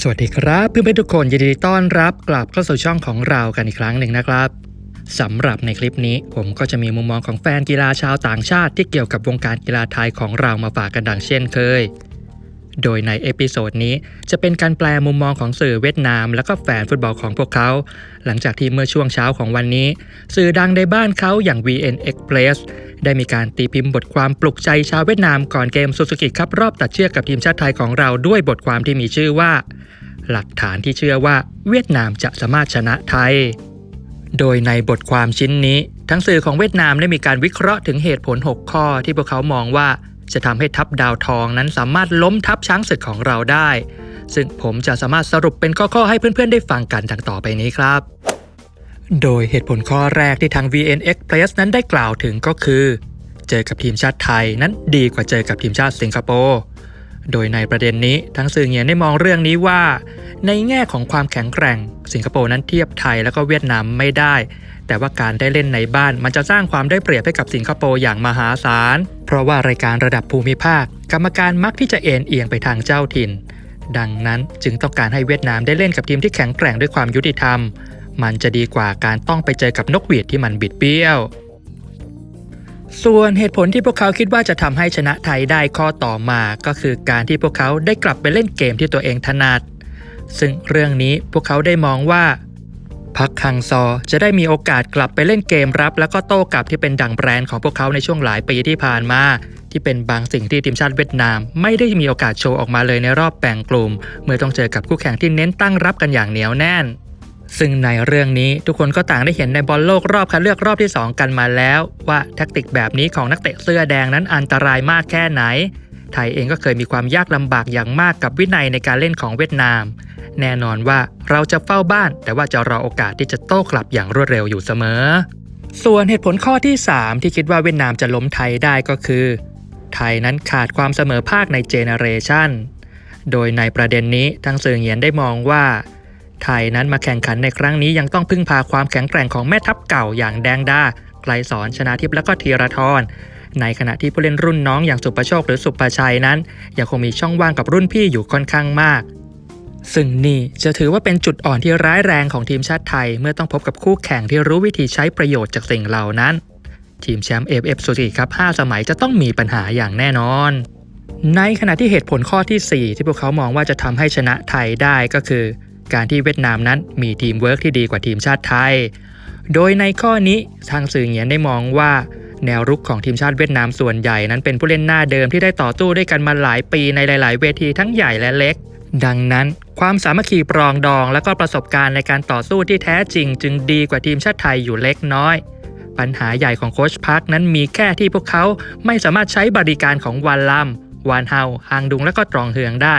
สวัสดีครับเพื่อนๆทุกคนยินดีต้อนรับกลับเข้าสู่ช่องของเรากันอีกครั้งหนึ่งนะครับสำหรับในคลิปนี้ผมก็จะมีมุมมองของแฟนกีฬาชาวต่างชาติที่เกี่ยวกับวงการกีฬาไทยของเรามาฝากกันดังเช่นเคย โดยในเอพิโซดนี้จะเป็นการแปลมุมมองของสื่อเวียดนาม และก็แฟนฟุตบอลของพวกเขา หลังจากที่เมื่อช่วงเช้าของวันนี้ สื่อดังในบ้านเขาอย่าง VN Express ได้มีการตีพิมพ์บทความปลุกใจชาวเวียดนามก่อนเกมซูซูกิครับรอบตัดเชือกกับทีมชาติไทยของเราด้วยบทความที่มีชื่อว่า หลักฐานที่เชื่อว่าเวียดนามจะสามารถชนะไทย โดยในบทความชิ้นนี้ ทั้งสื่อของเวียดนามได้มีการวิเคราะห์ถึงเหตุผล 6 ข้อที่พวกเขามองว่า จะทำให้ทัพดาวทองนั้นสามารถล้มทัพช้างศึกของเราได้ ซึ่งผมจะสามารถสรุปเป็นข้อๆให้เพื่อนๆ ได้ฟังกันดังต่อไปนี้ครับ โดยเหตุผลข้อแรกที่ทาง VN Express นั้นได้กล่าวถึงก็คือ เจอกับทีมชาติไทยนั้นดีกว่าเจอกับทีมชาติสิงคโปร์โดยในประเด็นนี้ทั้งสื่อเงียนได้มองเรื่องนี้ว่า ในแง่ของความแข็งแกร่ง สิงคโปร์นั้นเทียบไทยแล้วก็เวียดนามไม่ได้ แต่ว่าการได้เล่นในบ้านมันจะสร้างความได้เปรียบให้กับสิงคโปร์อย่างมหาศาล เพราะว่ารายการระดับภูมิภาค กรรมการมักที่จะเอ็นเอียงไปทางเจ้าถิ่น ดังนั้นจึงต้องการให้เวียดนามได้เล่นกับทีมที่แข็งแกร่งด้วยความยุติธรรม มันจะดีกว่าการต้องไปเจอกับนกหวีดที่มันบิดเบี้ยวส่วนเหตุผลที่พวกเขาคิดว่าจะทำให้ชนะไทยได้ข้อต่อมา ก็คือการที่พวกเขาได้กลับไปเล่นเกมที่ตัวเองถนัด ซึ่งเรื่องนี้พวกเขาได้มองว่าพักคังซอจะได้มีโอกาสกลับไปเล่นเกมรับ แล้วก็โต้กลับที่เป็นดังแบรนด์ของพวกเขาในช่วงหลายปีที่ผ่านมา ที่เป็นบางสิ่งที่ทีมชาติเวียดนาม ไม่ได้มีโอกาสโชว์ออกมาเลยในรอบแบ่งกลุ่ม เมื่อต้องเจอกับคู่แข่งที่เน้นตั้งรับกันอย่างเหนียวแน่น ซึ่งในเรื่องนี้ทุกคนก็ต่างได้เห็นในบอลโลกรอบคัดเลือกรอบที่ 2 กันมาแล้ว ว่าแทคติกแบบนี้ของนักเตะเสื้อแดงนั้นอันตรายมากแค่ไหน ไทยเองก็เคยมีความยากลำบากอย่างมากกับวินัยในการเล่นของเวียดนาม แน่นอนว่าเราจะเฝ้าบ้าน แต่ว่าจะรอโอกาสที่จะโต้กลับอย่างรวดเร็วอยู่เสมอ ส่วนเหตุผลข้อที่ 3 ที่คิดว่าเวียดนามจะล้มไทยได้ก็คือ ไทยนั้นขาดความเสมอภาคในเจเนเรชันโดยในประเด็นนี้ทางสื่อเหียนได้มองว่า ไทยนั้นมาแข่งขันในครั้งนี้ยังต้องพึ่งพาความแข็งแกร่งของแม่ทัพเก่าอย่างแดงดาไกลสอนชนะทิพย์และก็ธีรทรในขณะที่ผู้เล่นรุ่นน้องอย่างสุประโชคหรือสุประชัยนั้น ยังคงมีช่องว่างกับรุ่นพี่อยู่ค่อนข้างมาก ซึ่งนี่จะถือว่าเป็นจุดอ่อนที่ร้ายแรงของทีมชาติไทย เมื่อต้องพบกับคู่แข่งที่รู้วิธีใช้ประโยชน์จากสิ่งเหล่านั้น ทีมแชมป์เอฟเอฟซูซิครับ 5 สมัยจะต้องมีปัญหาอย่างแน่นอน ในขณะที่เหตุผลข้อที่ 4 ที่พวกเขามองว่าจะทำให้ชนะไทยได้ก็คือ การที่เวียดนามนั้นมีทีมเวิร์กที่ดีกว่าทีมชาติไทย โดยในข้อนี้ทางสื่อเงียนได้มองว่าแนวรุกของทีมชาติเวียดนามส่วนใหญ่นั้นเป็นผู้เล่นหน้าเดิมที่ได้ต่อสู้ด้วยกันมาหลายปีในหลาย ๆ เวทีทั้งใหญ่และเล็ก ดังนั้น ความสามัคคีปรองดองและก็ประสบการณ์ในการต่อสู้ที่แท้จริง จึงดีกว่าทีมชาติไทยอยู่เล็กน้อย ปัญหาใหญ่ของโค้ชพักนั้นมีแค่ที่พวกเขาไม่สามารถใช้บริการของวานลัมวานเฮาฮางดุงและก็ตรองเฮืองได้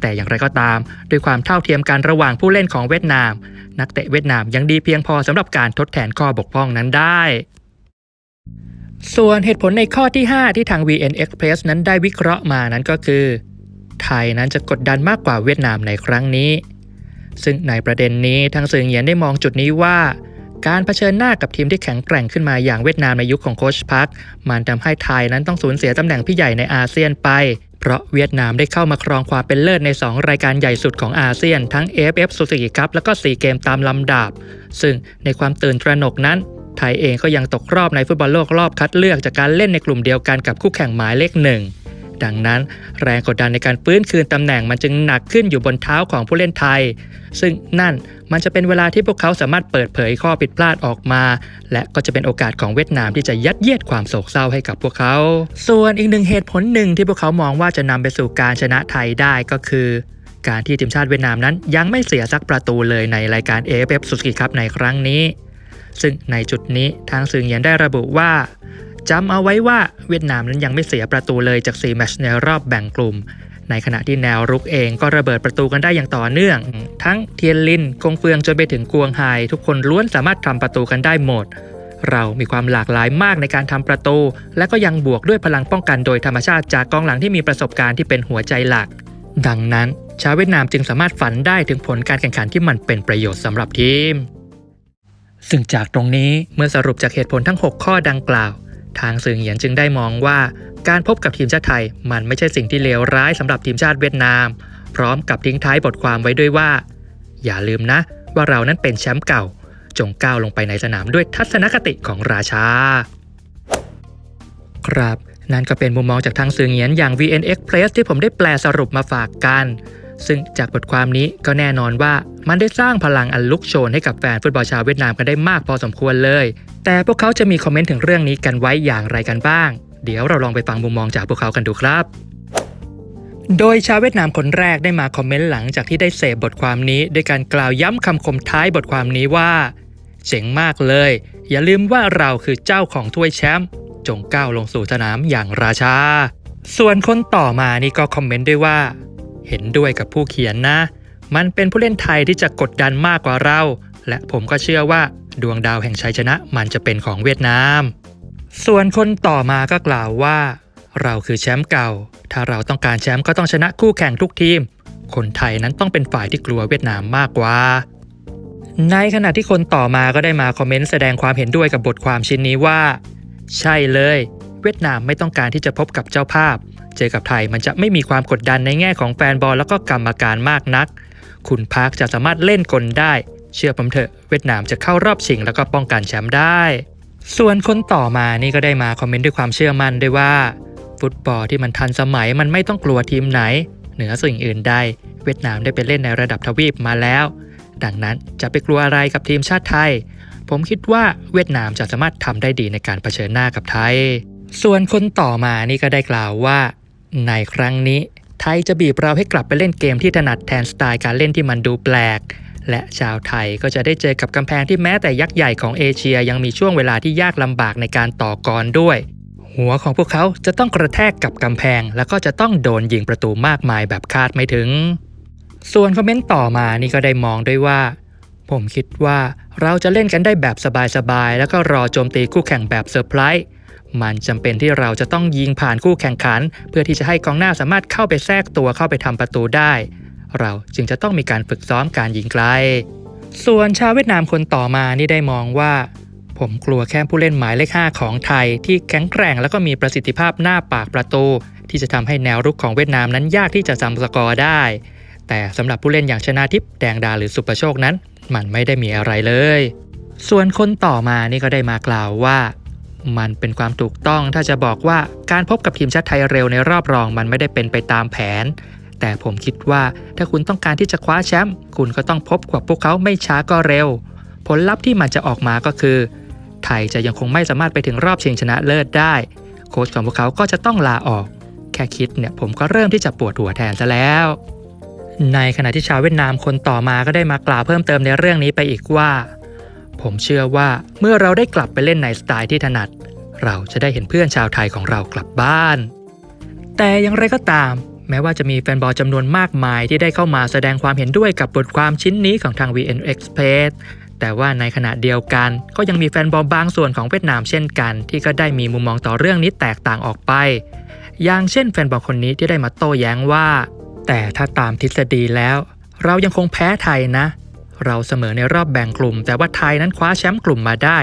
แต่อย่างไรก็ตาม ด้วยความเท่าเทียมกันระหว่างผู้เล่นของเวียดนาม นักเตะเวียดนามยังดีเพียงพอสำหรับการทดแทนข้อบกพร่องนั้นได้ส่วนเหตุผลในข้อที่ 5 ที่ทาง VN Express นั้นได้วิเคราะห์มานั้นก็คือ ไทยนั้นจะกดดันมากกว่าเวียดนามในครั้งนี้ ซึ่งในประเด็นนี้ทางสื่อเหียนได้มองจุดนี้ว่า การเผชิญหน้ากับทีมที่แข็งแกร่งขึ้นมาอย่างเวียดนามในยุคของโคชพักมันทำให้ไทยนั้นต้องสูญเสียตำแหน่งพี่ใหญ่ในอาเซียนไป เพราะเวียดนามได้เข้ามาครองความเป็นเลิศใน 2 รายการใหญ่สุดของอาเซียน ทั้ง AFF Suzuki Cup และก็4เกมตามลำดับ ซึ่งในความตื่นตระหนกนั้นไทยเองก็ยังตกรอบในฟุตบอลโลกรอบคัดเลือกจากการเล่นในกลุ่มเดียวกันกับคู่แข่งหมายเลขหนึ่ง ดังนั้น แรงกดดันในการฟื้นคืนตำแหน่งมันจึงหนักขึ้นอยู่บนเท้าของผู้เล่นไทย ซึ่งนั่นมันจะเป็นเวลาที่พวกเขาสามารถเปิดเผยข้อผิดพลาดออกมา และก็จะเป็นโอกาสของเวียดนามที่จะยัดเยียดความโศกเศร้าให้กับพวกเขา ส่วนอีกหนึ่งเหตุผลหนึ่งที่พวกเขามองว่าจะนำไปสู่การชนะไทยได้ก็คือการที่ทีมชาติเวียดนามนั้นยังไม่เสียสักประตูเลยในรายการ AFF Suzuki Cup ในครั้งนี้ ซึ่งในจุดนี้ทางสื่อเหียนได้ระบุว่า จำเอาไว้ว่าเวียดนามนั้นยังไม่เสียประตูเลยจาก 4 แมตช์ในรอบแบ่งกลุ่ม ในขณะที่แนวรุกเองก็ระเบิดประตูกันได้อย่างต่อเนื่อง ทั้งเทียนลินกงเฟืองจนไปถึงกวงไฮทุกคนล้วนสามารถทำประตูกันได้หมด เรามีความหลากหลายมากในการทำประตู และก็ยังบวกด้วยพลังป้องกันโดยธรรมชาติจากกองหลังที่มีประสบการณ์ที่เป็นหัวใจหลัก ดังนั้น ชาวเวียดนามจึงสามารถฝันได้ถึงผลการแข่งขันที่มันเป็นประโยชน์สำหรับทีมซึ่งจากตรงนี้เมื่อสรุปจากเหตุผลทั้ง 6 ข้อดังกล่าว ทางสื่อเหียนจึงได้มองว่า การพบกับทีมชาติไทยมันไม่ใช่สิ่งที่เลวร้ายสำหรับทีมชาติเวียดนาม พร้อมกับทิ้งท้ายบทความไว้ด้วยว่า อย่าลืมนะ ว่าเรานั้นเป็นแชมป์เก่า จงก้าวลงไปในสนามด้วยทัศนคติของราชา ครับ นั่นก็เป็นมุมมองจากทางสื่อเงียนอย่าง VN Express ที่ผมได้แปลสรุปมาฝากกัน ซึ่งจากบทความนี้ก็แน่นอนว่ามันได้สร้างพลังอันลุกโชนให้กับแฟนฟุตบอลชาวเวียดนามกันได้มากพอสมควรเลย แต่พวกเขาจะมีคอมเมนต์ถึงเรื่องนี้กันไว้อย่างไรกันบ้าง เดี๋ยวเราลองไปฟังมุมมองจากพวกเขากันดูครับโดยชาวเวียดนามคนแรกได้มาคอมเมนต์หลังจากที่ได้เสพบทความนี้ด้วยการกล่าวย้ำคำคมท้ายบทความนี้ว่าเจ๋งมากเลย อย่าลืมว่าเราคือเจ้าของถ้วยแชมป์จงก้าวลงสู่สนามอย่างราชา ส่วนคนต่อมานี่ก็คอมเมนต์ด้วยว่า เห็นด้วยกับผู้เขียนนะ มันเป็นผู้เล่นไทยที่จะกดดันมากกว่าเรา และผมก็เชื่อว่าดวงดาวแห่งชัยชนะมันจะเป็นของเวียดนาม ส่วนคนต่อมาก็กล่าวว่า เราคือแชมป์เก่า ถ้าเราต้องการแชมป์ก็ต้องชนะคู่แข่งทุกทีม คนไทยนั้นต้องเป็นฝ่ายที่กลัวเวียดนามมากกว่า ในขณะที่คนต่อมาก็ได้มาคอมเมนต์แสดงความเห็นด้วยกับบทความชิ้นนี้ว่า ใช่เลย เวียดนามไม่ต้องการที่จะพบกับเจ้าภาพ เจอกับไทยมันจะไม่มีความกดดันในแง่ของแฟนบอลแล้วก็กรรมการมากนัก คุณพาร์คจะสามารถเล่นกลได้ เชื่อผมเถอะเวียดนามจะเข้ารอบชิงแล้วก็ป้องกันแชมป์ได้ ส่วนคนต่อมานี่ก็ได้มาคอมเมนต์ด้วยความเชื่อมั่นด้วยว่า ฟุตบอลที่มันทันสมัยมันไม่ต้องกลัวทีมไหน เหนือสิ่งอื่นใด เวียดนามได้ไปเล่นในระดับทวีปมาแล้ว ดังนั้นจะไปกลัวอะไรกับทีมชาติไทย ผมคิดว่าเวียดนามจะสามารถทำได้ดีในการเผชิญหน้ากับไทยส่วนคนต่อมานี่ก็ได้กล่าวว่า ในครั้งนี้ไทยจะบีบเราให้กลับไปเล่นเกมที่ถนัดแทนสไตล์การเล่นที่มันดูแปลก และชาวไทยก็จะได้เจอกับกำแพงที่แม้แต่ยักษ์ใหญ่ของเอเชียยังมีช่วงเวลาที่ยากลำบากในการต่อกรด้วย หัวของพวกเขาจะต้องกระแทกกับกำแพง แล้วก็จะต้องโดนยิงประตูมากมายแบบคาดไม่ถึง ส่วนคอมเมนต์ต่อมานี่ก็ได้มองด้วยว่า ผมคิดว่าเราจะเล่นกันได้แบบสบายๆแล้วก็รอโจมตีคู่แข่งแบบเซอร์ไพรส์ มันจำเป็นที่เราจะต้องยิงผ่านคู่แข่งขัน เพื่อที่จะให้กองหน้าสามารถเข้าไปแทรกตัวเข้าไปทำประตูได้ เราจึงจะต้องมีการฝึกซ้อมการยิงไกล ส่วนชาวเวียดนามคนต่อมานี่ได้มองว่า ผมกลัวแค่ผู้เล่นหมายเลข5ของไทย ที่แข็งแกร่งแล้วก็มีประสิทธิภาพหน้าปากประตู ที่จะทำให้แนวรุกของเวียดนามนั้นยากที่จะทำสกอร์ได้ แต่สำหรับผู้เล่นอย่างชนาทิพย์แดงดาหรือสุประโชคนั้น มันไม่ได้มีอะไรเลย ส่วนคนต่อมานี่ก็ได้มากล่าวว่า มันเป็นความถูกต้องถ้าจะบอกว่าการพบกับทีมชาติไทยเร็วในรอบรองมันไม่ได้เป็นไปตามแผน แต่ผมคิดว่าถ้าคุณต้องการที่จะคว้าแชมป์คุณก็ต้องพบกับพวกเขาไม่ช้าก็เร็ว ผลลัพธ์ที่มันจะออกมาก็คือ ไทยจะยังคงไม่สามารถไปถึงรอบชิงชนะเลิศได้ โค้ชของพวกเขาก็จะต้องลาออก แค่คิดเนี่ยผมก็เริ่มที่จะปวดหัวแทนซะแล้ว ในขณะที่ชาวเวียดนามคนต่อมาก็ได้มากล่าวเพิ่มเติมในเรื่องนี้ไปอีกว่า ผมเชื่อว่าเมื่อเราได้กลับไปเล่นในสไตล์ที่ถนัด เราจะได้เห็นเพื่อนชาวไทยของเรากลับบ้าน แต่อย่างไรก็ตาม แม้ว่าจะมีแฟนบอลจำนวนมากมายที่ได้เข้ามาแสดงความเห็นด้วยกับบทความชิ้นนี้ของทาง VN Express แต่ว่าในขณะเดียวกัน ก็ยังมีแฟนบอลบางส่วนของเวียดนามเช่นกัน ที่ก็ได้มีมุมมองต่อเรื่องนี้แตกต่างออกไป อย่างเช่นแฟนบอลคนนี้ที่ได้มาโต้แย้งว่า แต่ถ้าตามทฤษฎีแล้ว เรายังคงแพ้ไทยนะ เราเสมอในรอบแบ่งกลุ่ม แต่ว่าไทยนั้นคว้าแชมป์กลุ่มมาได้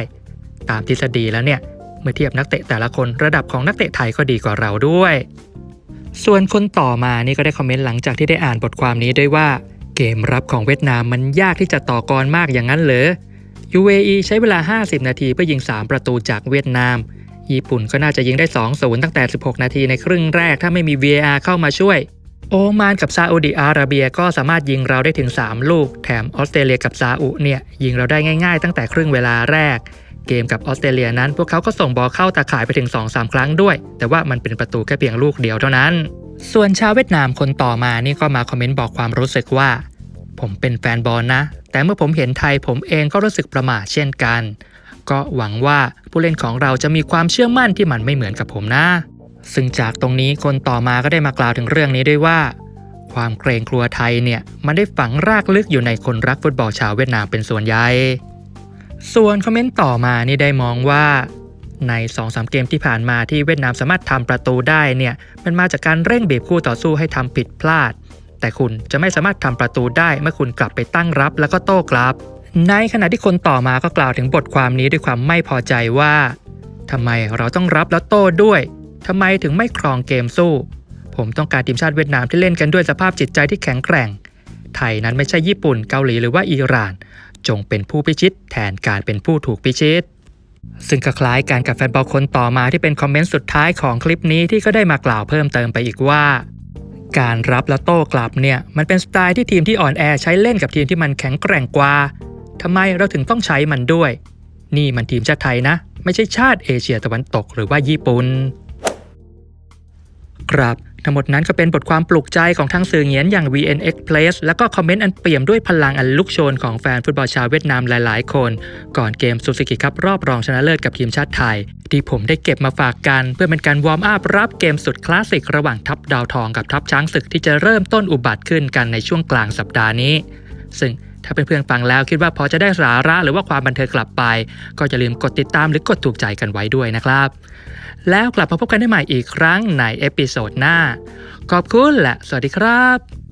ตามทฤษฎีแล้วเนี่ยเมื่อเทียบนักเตะแต่ละคนระดับของนักเตะไทยก็ดีกว่าเราด้วย ส่วนคนต่อมานี่ก็ได้คอมเมนต์หลังจากที่ได้อ่านบทความนี้ด้วยว่า เกมรับของเวียดนามมันยากที่จะต่อกรมากอย่างนั้นเหรอ UAE ใช้เวลา 50 นาทีเพื่อยิง 3 ประตูจากเวียดนาม ญี่ปุ่นก็น่าจะยิงได้ 2-0 ตั้งแต่ 16 นาทีในครึ่งแรกถ้าไม่มี VAR เข้ามาช่วย โอมานกับซาอุดิอาระเบียก็สามารถยิงเราได้ถึง 3 ลูก แถมออสเตรเลียกับซาอุเนี่ยยิงเราได้ง่ายๆ ตั้งแต่ครึ่งเวลาแรก เกมกับออสเตรเลียนั้น พวกเขาก็ส่งบอลเข้าตาข่ายไปถึง 2-3 ครั้งด้วย แต่ว่ามันเป็นประตูแค่เพียงลูกเดียวเท่านั้น ส่วนชาวเวียดนามคนต่อมานี่ก็มาคอมเมนต์บอกความรู้สึกว่า ผมเป็นแฟนบอลนะ แต่เมื่อผมเห็นไทยผมเองก็รู้สึกประหม่าเช่นกัน ก็หวังว่าผู้เล่นของเราจะมีความเชื่อมั่นที่มันไม่เหมือนกับผมนะ ซึ่งจากตรงนี้คนต่อมาก็ได้มากล่าวถึงเรื่องนี้ด้วยว่า ความเกรงกลัวไทยเนี่ยมันได้ฝังรากลึกอยู่ในคนรักฟุตบอลชาวเวียดนามเป็นส่วนใหญ่ส่วนคอมเมนต์ต่อมานี่ได้มองว่าใน2-3เกมที่ผ่านมาที่เวียดนามสามารถทำประตูได้เนี่ยมันมาจากการเร่งบีบคู่ต่อสู้ให้ทำผิดพลาด แต่คุณจะไม่สามารถทำประตูได้เมื่อคุณกลับไปตั้งรับแล้วก็โต้กลับ ในขณะที่คนต่อมาก็กล่าวถึงบทความนี้ด้วยความไม่พอใจว่าทำไมเราต้องรับแล้วโต้ด้วย ทำไมถึงไม่ครองเกมสู้ ผมต้องการทีมชาติเวียดนามที่เล่นกันด้วยสภาพจิตใจที่แข็งแกร่ง ไทยนั้นไม่ใช่ญี่ปุ่นเกาหลีหรือว่าอิหร่าน จงเป็นผู้พิชิต แทนการเป็นผู้ถูกพิชิต ซึ่งคล้ายกันกับแฟนบอลคนต่อมาที่เป็นคอมเมนต์สุดท้ายของคลิปนี้ที่ก็ได้มากล่าวเพิ่มเติมไปอีกว่า การรับและโต้กลับเนี่ยมันเป็นสไตล์ที่ทีมที่อ่อนแอใช้เล่นกับทีมที่มันแข็งแกร่งกว่าทำไมเราถึงต้องใช้มันด้วย นี่มันทีมชาติไทยนะ ไม่ใช่ชาติเอเชียตะวันตกหรือว่าญี่ปุ่น ครับ ทั้งหมดนั้นก็เป็นบทความปลุกใจของทั้งสื่อเหงียนอย่าง VN Express แล้วก็คอมเมนต์อันเปี่ยมด้วยพลังอันลุกโชนของแฟนฟุตบอลชาวเวียดนามหลายๆ คน ก่อนเกมซูซูกิคัพรอบรองชนะเลิศกับทีมชาติไทย ที่ผมได้เก็บมาฝากกัน เพื่อเป็นการวอร์มอัพรับเกมสุดคลาสสิกระหว่างทัพดาวทองกับทัพช้างศึกที่จะเริ่มต้นอุบัติขึ้นกันในช่วงกลางสัปดาห์นี้ ซึ่ง ถ้าเพื่อนๆฟังแล้วคิดว่าพอจะได้สาระหรือว่าความบันเทิงกลับไป ก็อย่าลืมกดติดตามหรือกดถูกใจกันไว้ด้วยนะครับ แล้วกลับมาพบกันได้ใหม่อีกครั้งในเอพิโซดหน้า ขอบคุณและสวัสดีครับ